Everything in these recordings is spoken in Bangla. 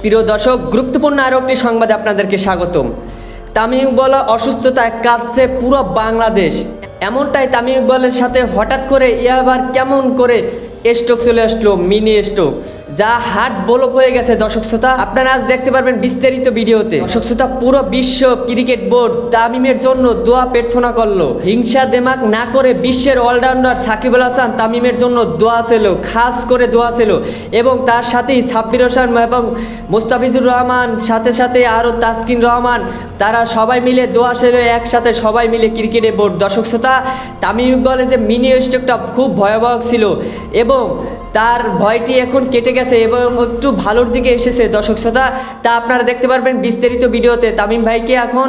প্রিয় দর্শক, গুরুত্বপূর্ণ আরও একটি সংবাদে আপনাদেরকে স্বাগতম। তামিম ইকবল অসুস্থতায় কাঁদছে পুরো বাংলাদেশ। এমনটাই তামিম ইকবলের সাথে হঠাৎ করে এ আবার কেমন করে স্ট্রোক চলে আসলো, মিনি স্ট্রোক। যা হার্ট বলক হয়ে গেছে, দর্শক শ্রোতা। আপনারা আজ দেখতে পারবেন বিস্তারিত ভিডিওতে। দর্শক শ্রোতা, পুরো বিশ্ব ক্রিকেট বোর্ড তামিমের জন্য দোয়া প্রার্থনা করল। হিংসা দেমাক না করে বিশ্বের অলরাউন্ডার সাকিব আল হাসান তামিমের জন্য দোয়া ছিল খাস করে দোয়া ছিল এবং তার সাথেই সাব্বির হোসেন এবং মোস্তাফিজুর রহমান, সাথে সাথে আরও তাসকিন রহমান, তারা সবাই মিলে দোয়া ছিল একসাথে সবাই মিলে ক্রিকেটে বোর্ড। দর্শক শ্রোতা, তামিম ইকবলের যে, মিনি স্ট্রোকটা খুব ভয়াবহ ছিল। এবং তার ভয়টি এখন কেটে গেছে এবং একটু ভালোর দিকে এসেছে, দর্শক শ্রোতা। তা আপনারা দেখতে পারবেন বিস্তারিত ভিডিওতে। তামিম ভাইকে এখন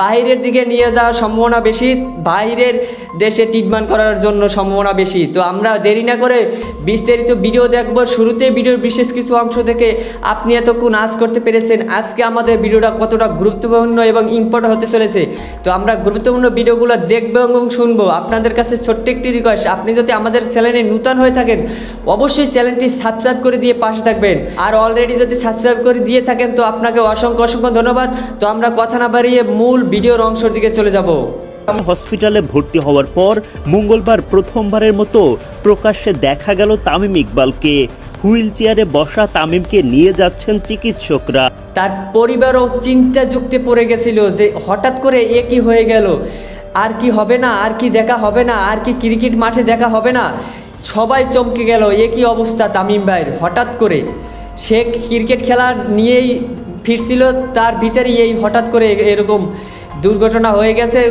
বাইরের দিকে নিয়ে যাওয়ার সম্ভাবনা বেশি বাইরের দেশে ট্রিটমেন্ট করার জন্য সম্ভাবনা বেশি। তো আমরা দেরি না করে বিস্তারিত ভিডিও দেখব। শুরুতেই ভিডিওর বিশেষ কিছু অংশ থেকে আপনি এতক্ষণ আজ করতে পেরেছেন। আজকে আমাদের ভিডিওটা কতটা গুরুত্বপূর্ণ এবং ইম্পর্টেন্ট হতে চলেছে। তো আমরা গুরুত্বপূর্ণ ভিডিওগুলো দেখব এবং শুনব। আপনাদের কাছে ছোট্ট একটি রিকোয়েস্ট আপনি যদি আমাদের চ্যানেলে নূতন হয়ে থাকেন, অবশ্যই চ্যানেলটি সাবস্ক্রাইব করে দিয়ে পাশে থাকবেন। আর অলরেডি যদি সাবস্ক্রাইব করে দিয়ে থাকেন তো আপনাকে অসংখ্য অসংখ্য ধন্যবাদ। তো আমরা কথা না বাড়িয়ে মূল ভিডিওর অংশের দিকে চলে যাব। হসপিটালে ভর্তি হওয়ার পর মঙ্গলবার প্রথমবারের মতো প্রকাশ্যে দেখা গেল তামিম ইকবালকে। হুইল চেয়ারে বসা তামিমকে নিয়ে যাচ্ছেন চিকিৎসকরা। তার পরিবারও চিন্তা যুক্তে পড়ে গেছিল যে হঠাৎ করে এ কি হয়ে গেল? আর কি হবে না? আর কি দেখা হবে না? আর কি ক্রিকেট মাঠে দেখা হবে না? সবাই চমকে গেল, এ কি অবস্থা তামিম ভাইয়ের? হঠাৎ করে সে ক্রিকেট খেলার নিয়েই ফিরছিল, তার ভিতরেই এই হঠাৎ করে এরকম দুর্ঘটনা হয়ে গেছে।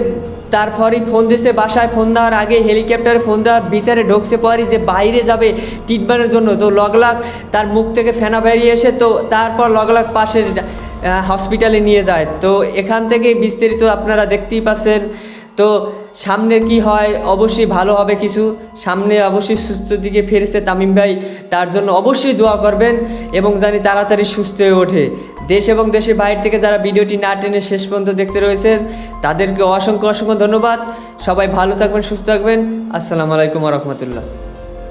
তারপরই ফোন দিছে বাসায়, ফোন দেওয়ার আগে হেলিকপ্টারে ফোন দেওয়ার ভিতরে ঢুকছে পরই যে বাইরে যাবে ট্রিটমেন্টের জন্য। তো লগলাগ তার মুখ থেকে ফেনা বেরিয়ে এসে তো তারপর লগলাগ পাশের হসপিটালে নিয়ে যায়। তো এখান থেকে বিস্তারিত আপনারা দেখতেই পাচ্ছেন। তো সামনে কি হয়, অবশ্যই ভালো হবে কিছু। সামনে অবশ্যই সুস্থ দিকে ফিরেছে তামিম ভাই, তার জন্য অবশ্যই দোয়া করবেন এবং জানি তাড়াতাড়ি সুস্থ হয়ে ওঠে। দেশ এবং দেশের বাইরে থেকে যারা ভিডিওটি না টেনে শেষ পর্যন্ত দেখতে রয়েছেন, তাদেরকে অসংখ্য অসংখ্য ধন্যবাদ। সবাই ভালো থাকবেন, সুস্থ থাকবেন। আসসালামু আলাইকুম রহমতুল্লাহ।